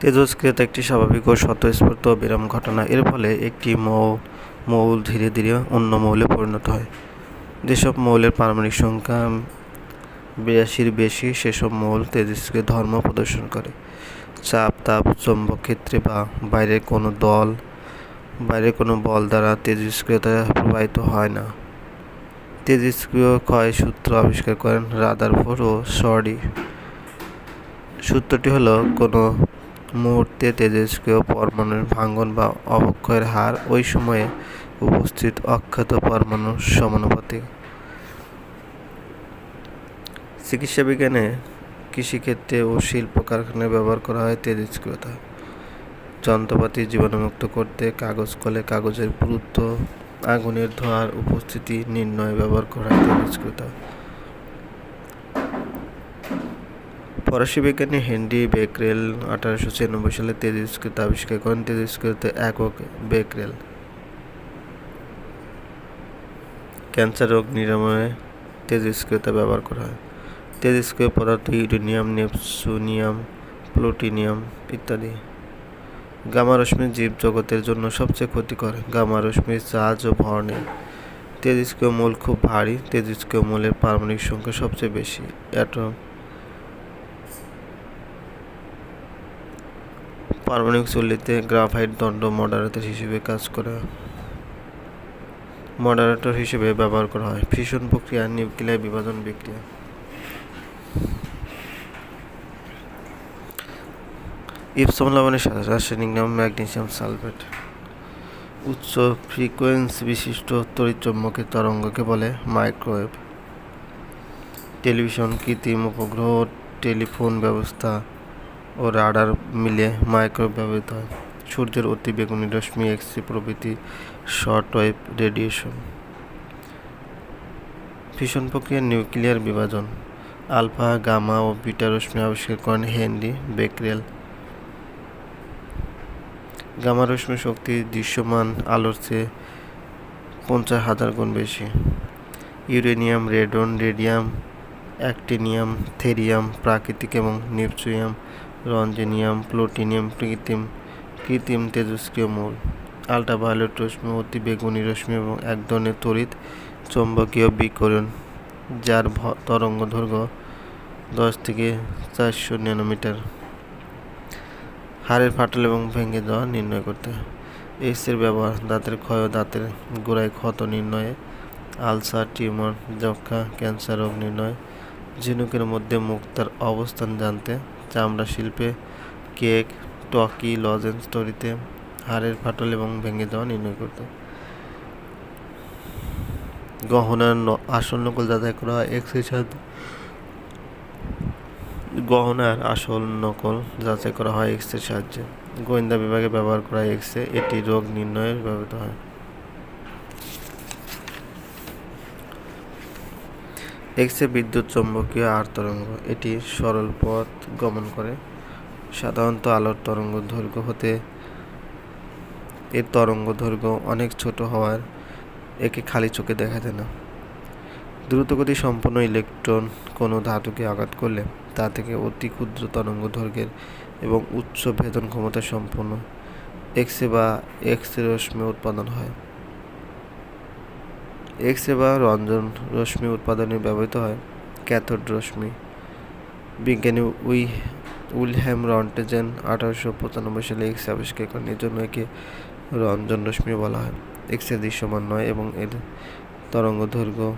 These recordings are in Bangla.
তেজস্ক্রিয়তা একটি স্বাভাবিক ও স্বতঃস্ফূর্ত বিরাম ঘটনা। এর ফলে একটি মৌ মৌল ধীরে ধীরে অন্য মৌলে পরিণত হয়। যেসব মৌলের পারমাণবিক সংখ্যা বিরাশির বেশি, সেসব মৌল তেজস্ক্রিয় ধর্ম প্রদর্শন করে। চাপ, তাপ, চৌম্বক ক্ষেত্রে বা বাইরের কোনো দল, বাইরের কোনো বল দ্বারা তেজস্ক্রিয়তা প্রবাহিত হয় না। তেজস্ক্রিয় ক্ষয় সূত্র আবিষ্কার করেন রাদারফোর্ড ও সরি সূত্রটি হলো, কোনো মুহূর্তে তেজস্ক্রিয় পরমাণুর ভাঙ্গন বা অবক্ষয়ের হার ওই সময়ে উপস্থিত অক্ষত পরমাণুর সমানুপাতিক। চিকিৎসা বিজ্ঞানে কৃষিক্ষেত্রে ও শিল্প কারখানায় ব্যবহার করা হয় তেজস্ক্রিয়তা। যন্ত্রপাতি জীবাণুমুক্ত করতে কাগজ কলে কাগজের পুরুত্ব, আগুনের ধোঁয়ার উপস্থিতি নির্ণয়ে ব্যবহার করা হয় তেজস্ক্রিয়তা। ফরাসি বিজ্ঞানী হেনরি বেকরেল আঠারোশো ছিয়ানব্বই সালে তেজস্ক্রিয়তা আবিষ্কার করেন তেজস্ক্রিয়তা একক বেকরেল। ক্যান্সার রোগ নিরাময়ে তেজস্ক্রিয়তা ব্যবহার করা হয়। তেজস্ক্রিয় পদার্থ ইউরেনিয়াম নেপসুনিয়াম প্লুটোনিয়াম ইত্যাদি। গামা রশ্মি জীবজগতের জন্য সবচেয়ে ক্ষতিকর। গামা রশ্মির চার্জ ও ভর নেই তেজস্ক্রিয় মূল খুব ভারী, তেজস্ক্রিয় মূলের পারমাণবিক সংখ্যা সবচেয়ে বেশি। অ্যাটম পারমাণবিক চুল্লিতে গ্রাফাইট দণ্ড মডারেটর হিসেবে কাজ করে। মডারেটর হিসেবে ব্যবহার করা হয়। ফিশন প্রক্রিয়া, নিউক্লিয়ার বিভাজন বিক্রিয়া। ইপসম লবণের সাথে রাসায়নিক নাম ম্যাগনেসিয়াম সালফেট। উচ্চ ফ্রিকোয়েন্সি বিশিষ্ট তড়িৎচুম্বকের তরঙ্গকে বলে মাইক্রোওয়েভ। টেলিভিশন, কৃত্রিম উপগ্রহ, টেলিফোন ব্যবস্থা ও রাডার মিলে মাইক্রোওয়েভ ব্যবহৃত হয়। সূর্যের অতি বেগুনি রশ্মি এক্সরে প্রভৃতি, শর্ট ওয়েভ রেডিয়েশন। ফিশন প্রক্রিয়ার নিউক্লিয়ার বিভাজন। আলফা, গামা ও বিটা রশ্মি আবিষ্কার করেন হেনরি বেকরেল। গামা রশ্মি শক্তি দৃশ্যমান আলোর চেয়ে পঞ্চাশ হাজার গুণ বেশি। Uranium, radon, radium, actinium, thorium, প্রাকৃতিক এবং নিপচুয়াম রঞ্জেনিয়াম, প্লুটোনিয়াম, কৃত্রিম কৃত্রিম তেজস্ক্রিয় মূল আল্ট্রাভায়োলেট রশ্মি, অতি বেগুনি রশ্মি এবং এক ধরনের তড়িৎ চৌম্বকীয় বিকরণ, যার তরঙ্গ দৈর্ঘ্য দশ থেকে চারশো ন্যানোমিটার। হাড়ের ফাটল এবং ভেঙে যাওয়া নির্ণয় করতে। এক্সের ব্যবহার, দাঁতের ক্ষয় ও দাঁতের গোড়ায় ক্ষত নির্ণয়ে, আলসার, টিউমার যক্ষা ক্যান্সার রোগ নির্ণয়, ঝিনুকের মধ্যে মুক্তার অবস্থান জানতে চামড়া শিল্পে কেক, টকি লজেন্স তৈরিতে হাড়ের ফাটল এবং ভেঙে যাওয়া নির্ণয় করতে। গহনার আসল নকল যাচাই করা হয় এক্সের সাথে গহনার আসল নকল যাচাই করা হয় এক্সের সাহায্যে। গোয়েন্দা বিভাগে ব্যবহার করা এক্সরে এটি রোগ নির্ণয়ে ব্যবহৃত হয়। এক্সরে বিদ্যুৎ চৌম্বকীয় আর তরঙ্গ। এটি সরল পথ গমন করে। সাধারণত আলোর তরঙ্গ দৈর্ঘ্য হতে এর তরঙ্গ দৈর্ঘ্য অনেক ছোট হওয়ার একে খালি চোখে দেখা যায় না। দ্রুতগতি সম্পন্ন ইলেকট্রন কোনো ধাতুকে আঘাত করলে তা থেকে অতি ক্ষুদ্র তরঙ্গ দৈর্ঘ্যের এবং উচ্চ ভেদন ক্ষমতা সম্পন্ন। এক্সরে বা এক্সরে রশ্মি উৎপাদন হয়। এক্সরে বা রঞ্জন রশ্মি উৎপাদনে ব্যবহৃত হয়। ক্যাথোড রশ্মি। বিজ্ঞানী উই উইলহ্যাম রন্টেজেন আঠারোশো পঁচানব্বই সালে এক্স আবিষ্কার করেন। এর জন্য একে রঞ্জন রশ্মি বলা হয়। এক্সরে দৃশ্যমান নয় এবং এর তরঙ্গ দৈর্ঘ্য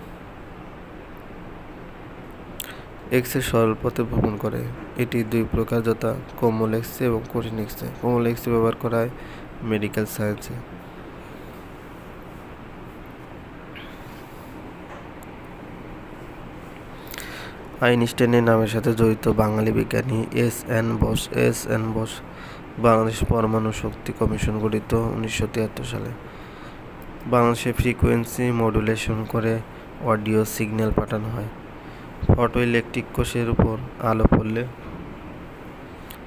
এক্সরে সরল পথে ভ্রমণ করে। এটি দুই প্রকার, যথা কোমল এক্সরে এবং কঠিন এক্সরে কোমল এক্সরে ব্যবহার করা হয় মেডিকেল সায়েন্সে। আইনস্টাইনের নামের সাথে জড়িত বাঙালি বিজ্ঞানী S N Bose, S N Bose, Bangladesh পরমাণু শক্তি কমিশন গঠিত উনিশশো তিয়াত্তর সালে। বাংলাদেশে ফ্রিকোয়েন্সি মডুলেশন করে অডিও সিগন্যাল পাঠানো হয়। ফটো ইলেকট্রিক কোষের উপর আলো পড়লে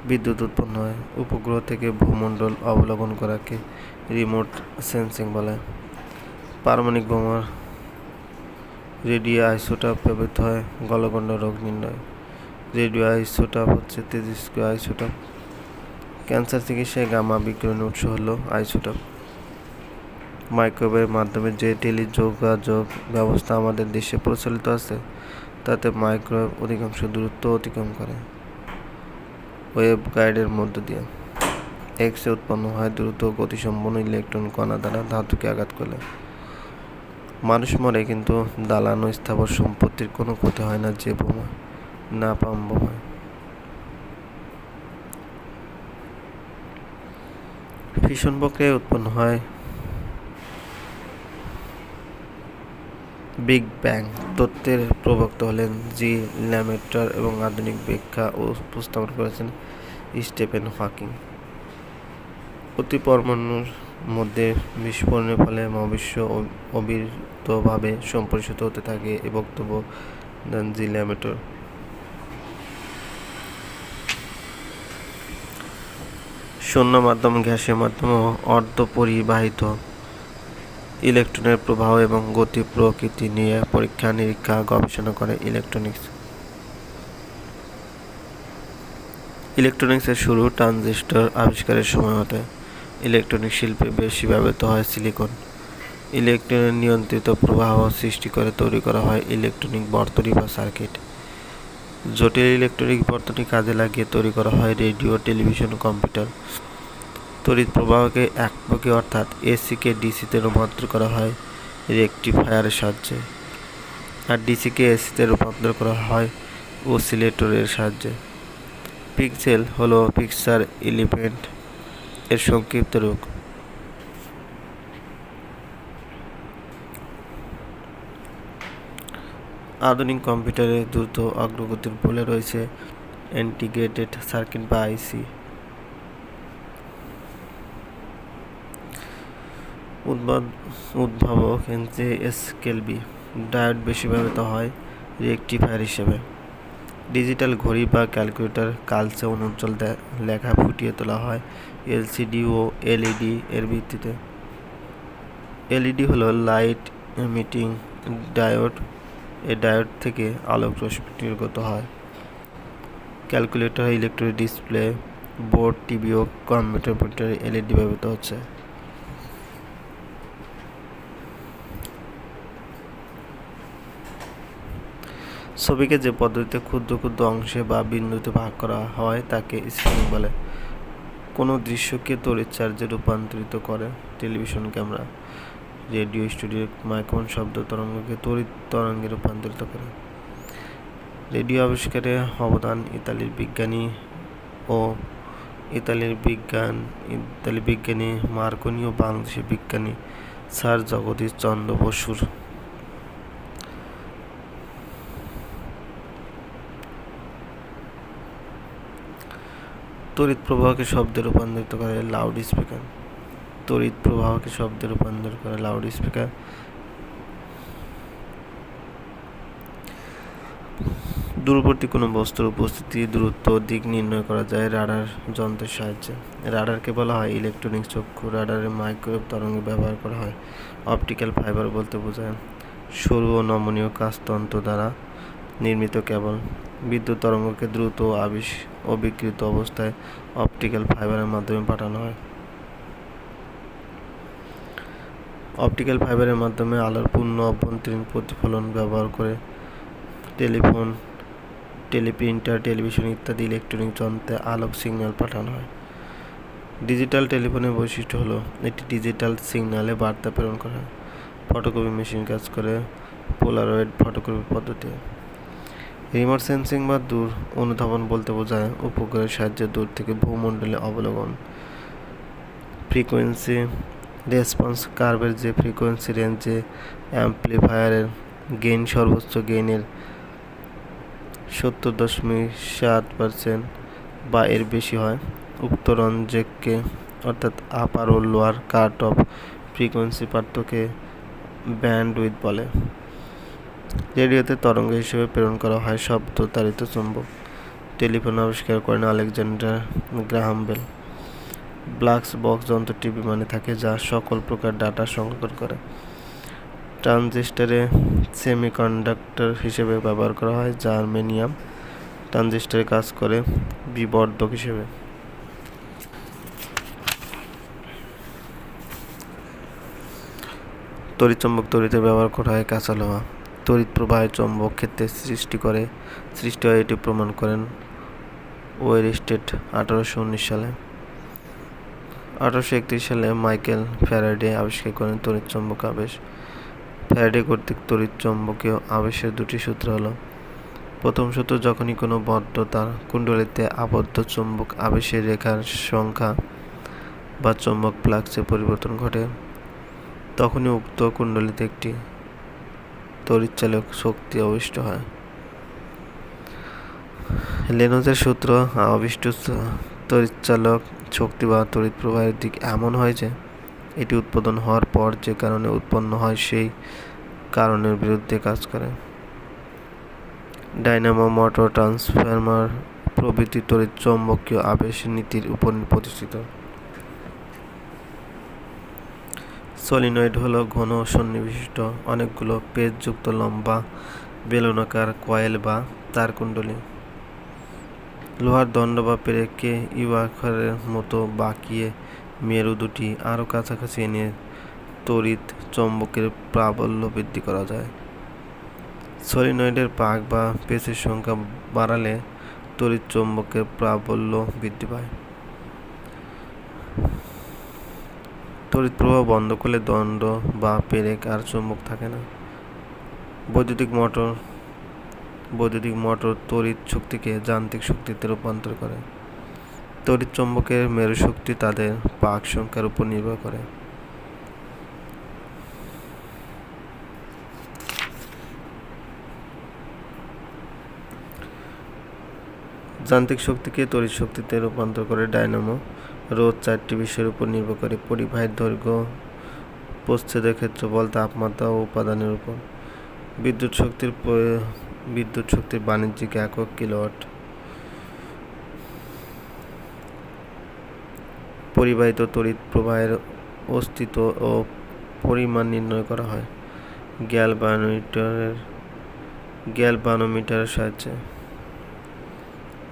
বিদ্যুৎ উৎপন্ন হয়। উপগ্রহ থেকে ভূমণ্ডল অবলোকন করাকে রিমোট সেন্সিং বলে। পারমাণবিক বোমার রেডিও আইসোটাপ ব্যবহৃত হয়, গলগণ্ড রোগ নির্ণয়। রেডিও আইসোটাপ হচ্ছে তেজস্ক্রিয় আইসোটাপ। ক্যান্সার চিকিৎসায় গামা বিকিরণের উৎস হলো আইসোটোপ। মাইক্রোওয়েভের মাধ্যমে যে টেলিযোগাযোগ ব্যবস্থা আমাদের দেশে প্রচলিত আছে, তাতে মাইক্রোওয়েভ অধিকাংশ দূরত্ব অতিক্রম করে। ওয়েব গাইডের মধ্য দিয়ে। এক্সে উৎপন্ন হয় দ্রুত গতিসম্পন্ন ইলেকট্রন কণা দ্বারা ধাতুকে আঘাত করলে। মানুষ মরে কিন্তু দালান ও স্থাবর সম্পত্তির কোনো ক্ষতি হয় না যে বোমা, না পাম বোমা। ফিশন প্রক্রিয়ায় উৎপন্ন হয় বিগ ব্যাং। তত্ত্বের প্রবক্তা হলেন জি ল্যামেটার এবং আধুনিক ব্যাখ্যা ও উপস্থাপন করেছেন স্টেফেন হকিং। অতি পরমাণুর মধ্যে বিস্ফোরণের ফলে মহাবিশ্ব অবিরতভাবে সম্প্রসারিত হতে থাকে এ বক্তব্য দেন জি ল্যামেটর শূন্য মাধ্যম গ্যাসের মাধ্যমে অর্ধপরিবাহিত ইলেকট্রনের প্রবাহ এবং গতি প্রকৃতি নিয়ে পরীক্ষা নিরীক্ষা গবেষণা করে ইলেকট্রনিক্স। ইলেকট্রনিক্সের শুরু ট্রানজিস্টর আবিষ্কারের সময় হতে। ইলেকট্রনিক শিল্পে বেশি ব্যবহৃত হয় সিলিকন। ইলেকট্রনের নিয়ন্ত্রিত প্রবাহ সৃষ্টি করে তৈরি করা হয় ইলেকট্রনিক বর্তনী বা সার্কিট। জটিল ইলেকট্রনিক বর্তনী কাজে লাগিয়ে তৈরি করা হয় রেডিও, টেলিভিশন, কম্পিউটার। তড়িৎ প্রবাহকে একমুখী অর্থাৎ এসিকে ডিসিতে রূপান্তর করা হয় রেকটিফায়ারের সাহায্যে। আর ডিসিকে এসিতে রূপান্তর করা হয় ওসিলেটরের সাহায্যে। পিক্সেল হলো পিকচার এলিমেন্ট এর সংক্ষিপ্ত রূপ। আধুনিক কম্পিউটারে দ্রুত অগ্রগতির বলে রয়েছে ইন্টিগ্রেটেড সার্কিট বা আইসি উদ্ভাব উদ্ভাবক জে এস কেলবি ডায়োড বেশি ব্যবহৃত হয় রেকটিফায়ার হিসেবে। ডিজিটাল ঘড়ি বা ক্যালকুলেটর কালচে অনুজ্জ্বল লেখা ফুটিয়ে তোলা হয় এলসিডি ও এলইডি এর ভিত্তিতে। এলইডি হলো লাইট এমিটিং ডায়োড। এই ডায়োড থেকে আলোক রশ্মি নির্গত হয়। Calculator electronic display, board TV ও কম্পিউটার মনিটরে এলইডি ব্যবহৃত হচ্ছে। ছবিকে যে পদ্ধতিতে ক্ষুদ্র ক্ষুদ্র অংশে বা বিন্দুতে ভাগ করা হয়, তাকে স্ক্যানিং বলে। কোনো দৃশ্যকে তড়িৎ চার্জে রূপান্তরিত করে television camera, radio studio, microphone শব্দ তরঙ্গকে তড়িৎ তরঙ্গে রূপান্তরিত করে। রেডিও আবিষ্কারে অবদান ইতালির বিজ্ঞানী ও ইতালির বিজ্ঞান ইতালি বিজ্ঞানী মার্কনি ও বাংলাদেশের বিজ্ঞানী স্যার জগদীশ চন্দ্র বসুর। তড়িৎ প্রবাহকে শব্দে রূপান্তরিত করে লাউড স্পিকার তড়িৎ প্রবাহকে শব্দে রূপান্তর করে লাউড স্পিকার দূরবর্তী কোনো বস্তুর উপস্থিতি, দূরত্ব, দিক নির্ণয় করা যায় রাডার যন্ত্রের সাহায্যে। রাডারকে বলা হয় ইলেকট্রনিক চক্ষু। রাডারে মাইক্রোওয়েভ তরঙ্গ ব্যবহার করা হয়। অপটিক্যাল ফাইবার বলতে বোঝায়। সরু ও নমনীয় কাজতন্ত্র দ্বারা নির্মিত কেবল। বিদ্যুৎ তরঙ্গকে দ্রুত আবিষ ও বিকৃত অবস্থায় অপটিক্যাল ফাইবারের মাধ্যমে পাঠানো হয়। অপটিক্যাল ফাইবারের মাধ্যমে আলোর পূর্ণ অভ্যন্তরীণ প্রতিফলন ব্যবহার করে টেলিফোন, টেলিপ্রিন্টার, টেলিভিশন ইত্যাদি ইলেকট্রনিক যন্ত্রে আলোক সিগন্যাল পাঠানো হয়। ডিজিটাল টেলিফোনের বৈশিষ্ট্য হলো, এটি ডিজিটাল সিগন্যালে বার্তা প্রেরণ করা। ফটোকপি মেশিন কাজ করে পোলারয়েড ফটোকপি পদ্ধতি। রিমোট সেন্সিং বা দূর অনুধাবন বলতে বোঝায় উপগ্রহের সাহায্যে দূর থেকে ভূমণ্ডলে অবলোকন। ফ্রিকোয়েন্সি রেসপন্স কার্ভের যে ফ্রিকোয়েন্সি রেঞ্জে অ্যাম্প্লিফায়ারের গেইন সর্বোচ্চ গেইনের সত্তর দশমিক সাত পার্সেন্ট বা এর বেশি হয়। উক্ত রঞ্জেককে অর্থাৎ আপার ও lower cut off frequency band width বলে। রেডিওতে তরঙ্গ হিসেবে প্রেরণ করা হয় শব্দ তারিত চুম্বক। টেলিফোন আবিষ্কার করেন Alexander Graham Bell. Black box যন্ত্রটি বিমানে থাকে যা সকল প্রকার ডাটা সংরক্ষণ করে। ট্রানজিস্টারে সেমিকন্ডাক্টর হিসেবে ব্যবহার করা হয়, যা আর্মেনিয়াম ট্রানজিস্টারে কাজ করে বিবর্ধক হিসেবে। তড়িৎচম্বক তৈরিতে ব্যবহার করা হয় কাঁচা লোহা। তড়িৎ প্রবাহের চৌম্বক ক্ষেত্রে সৃষ্টি করে। সৃষ্টি হয় এটি প্রমাণ করেন ওয়েরস্টেড আঠারোশো উনিশ সালে। আঠারোশো একত্রিশ সালে মাইকেল ফ্যারাডে আবিষ্কার করেন তড়িৎ চৌম্বক আবেশ। ফ্যারাডে কর্তৃক তড়িৎ চৌম্বকীয় আবেশের দুটি সূত্র হলো, প্রথম সূত্র যখনই কোনো বদ্ধ তার কুণ্ডলিতে আবদ্ধ চুম্বক আবেশের রেখার সংখ্যা বা চৌম্বক ফ্লাক্সে পরিবর্তন ঘটে, তখনই উক্ত কুণ্ডলিতে একটি তড়িৎচালক শক্তি আবিষ্ট হয়। লেনোজের সূত্র আবিষ্ট তড়িৎচালক শক্তি বা তড়িৎ প্রবাহের দিক এমন হয় যে, এটি উৎপাদন হওয়ার পর যে কারণে উৎপন্ন হয় সেই কারণের বিরুদ্ধে কাজ করে। ডাইনামো মোটর ট্রান্সফরমার প্রভৃতি তড়িৎ চৌম্বকীয় আবেশ নীতির উপর প্রতিষ্ঠিত। সলিনয়েড হলো ঘন সন্নিবিষ্ট অনেকগুলো পেজযুক্ত লম্বা বেলুনাকার কয়েল বা তার তারকুণ্ডলী। লোহার দণ্ড বা পেরেককে ইউআকারের মতো বাঁকিয়ে মেরু দুটি আরও কাছাকাছি এনে তড়িৎ চৌম্বকের প্রাবল্য বৃদ্ধি করা যায়। সলিনয়েডের পাক বা পেচের সংখ্যা বাড়ালে তড়িৎ চৌম্বকের প্রাবল্য বৃদ্ধি পায়। তড়িৎ প্রবাহ বন্ধ করলে দণ্ড বা পেরেক আর চুম্বক থাকে না। বৈদ্যুতিক মোটর বৈদ্যুতিক মোটর তড়িৎ শক্তিকে যান্ত্রিক শক্তিতে রূপান্তর করে। তড়িৎ চুম্বকের মেরু শক্তি তাদের পাক সংখ্যার উপর নির্ভর করে। যান্ত্রিক শক্তিকে তড়িৎ শক্তিতে রূপান্তর করে ডায়নামো রোধ চারটি বিষয়ের উপর নির্ভর করে পরিবাহের দৈর্ঘ্য, প্রচ্ছেদের ক্ষেত্রফল, তাপমাত্রা ও উপাদানের উপর। বিদ্যুৎ শক্তির বিদ্যুৎ শক্তির বাণিজ্যিক একক কিলোওয়াট। পরিবাহিত তড়িৎ প্রবাহের অস্তিত্ব ও পরিমাণ নির্ণয় করা হয়। গ্যালভানোমিটারের গ্যালভানোমিটারের সাহায্যে।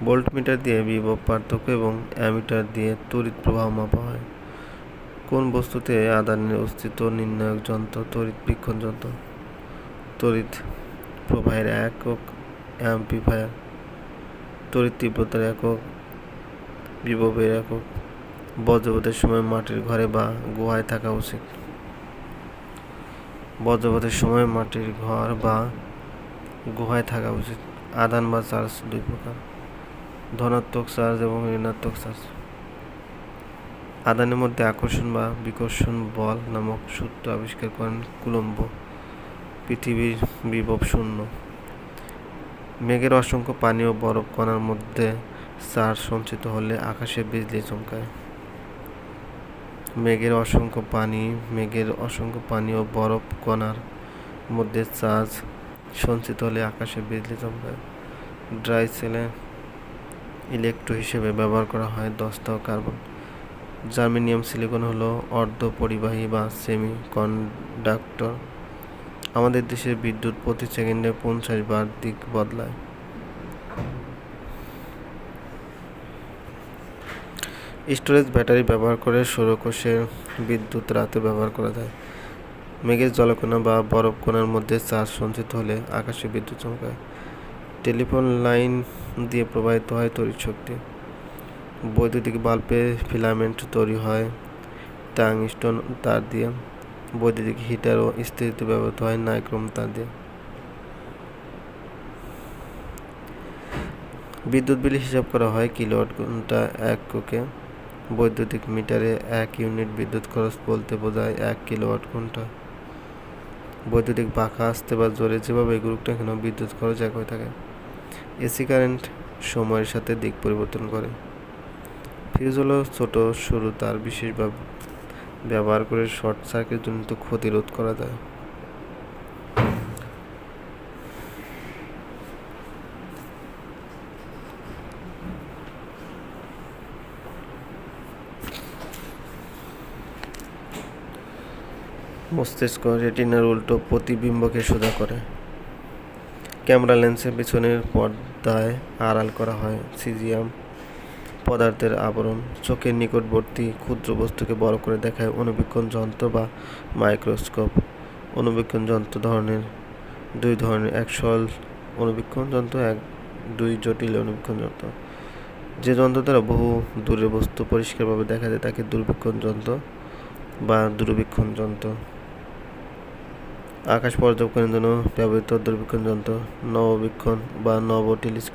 ভোল্টমিটার দিয়ে বিভব পার্থক্য এবং অ্যামিটার দিয়ে তড়িৎ প্রবাহ মাপা হয়। কোন বস্তুতে আদানের অস্তিত্ব নির্ণায়ক যন্ত্র, তড়িৎ বীক্ষণ যন্ত্র? তড়িৎ প্রবাহের একক অ্যাম্পিফায়ার। তড়িৎ তীব্রতার একক, বিভবের একক। বজ্রপাতের সময় মাটির ঘরে বা গুহায় থাকা উচিত। বজ্রপাতের সময় মাটির ঘর বা গুহায় থাকা উচিত। আদান বা চার্জ দুই প্রকার। ধনাত্মক চার্জ এবং ঋণাত্মক চার্জ আদানের মধ্যে আকর্ষণ বা বিকর্ষণ বল নামক সূত্র আবিষ্কার করেন কুলম্ব। পৃথিবীর বিভব শূন্য। মেঘের অসংখ্য পানি ও বরফ কণার মধ্যে চার্জ সঞ্চিত হলে আকাশে বিজলি চমকায়। মেঘের অসংখ্য পানি, মেঘের অসংখ্য পানি ও বরফ কণার মধ্যে চার্জ সঞ্চিত হলে আকাশে বিজলি চমকায়। ড্রাই সেলে ইলেকট্রো হিসেবে ব্যবহার করা হয় দস্তা ও কার্বন। জার্মেনিয়াম সিলিকন হলো অর্ধ পরিবাহী বা সেমি কন্ডাক্টর আমাদের দেশের বিদ্যুৎ প্রতি সেকেন্ডে পঞ্চাশ বার দিক বদলায়। স্টোরেজ ব্যাটারি ব্যবহার করে সৌরকোষের বিদ্যুৎ রাতে ব্যবহার করা যায়। মেঘের জলকণা বা বরফ বরফকণার মধ্যে চার্জ সঞ্চিত হলে আকাশে বিদ্যুৎ চমকায়। টেলিফোন লাইন দিয়ে প্রবাহিত হয় তড়িৎ শক্তি। বৈদ্যুতিক বাল্বে ফিলামেন্ট তৈরি হয়, টাংস্টন তার দিয়ে। বৈদ্যুতিক হিটার ও ইস্ত্রিতে ব্যবহৃত হয় নাইক্রোম তার দিয়ে। বিদ্যুৎ বিল হিসাব করা হয় কিলোওয়াট ঘণ্টা এক কোকে। বৈদ্যুতিক মিটারে এক ইউনিট বিদ্যুৎ খরচ বলতে বোঝায় এক কিলোওয়াট ঘণ্টা। বৈদ্যুতিক পাখা আসতে বা জোরে যেভাবে না কেন বিদ্যুৎ খরচ এক হয়ে থাকে। এসি কারেন্ট সময়ের সাথে দিক পরিবর্তন করে। ফিউজ হলো ছোট, সরু, তার বিশেষভাবে ব্যবহার করে শর্ট সার্কিট জনিত ক্ষতি রোধ করা যায়। মস্তিষ্ক রেটিনার উল্টো প্রতিবিম্বকে সোজা করে। ক্যামেরা লেন্সের পিছনের পর্দায় আড়াল করা হয় সিজিয়াম পদার্থের আবরণ। চোখের নিকটবর্তী ক্ষুদ্র বস্তুকে বড় করে দেখায় অনুবীক্ষণ যন্ত্র বা মাইক্রোস্কোপ। অনুবীক্ষণ যন্ত্র ধরনের দুই ধরনের, এক সরল অনুবীক্ষণ যন্ত্র, এক দুই জটিল অনুবীক্ষণ যন্ত্র। যে যন্ত্র দ্বারা বহু দূরের বস্তু পরিষ্কারভাবে দেখা যায়, তাকে দূরবীক্ষণ যন্ত্র বা দূরবীক্ষণ যন্ত্র। আকাশ পর্যবেক্ষণের জন্য ব্যবহৃত দূরবীক্ষণ যন্ত্র নববীক্ষণ বা নব টেলিস্কোপ।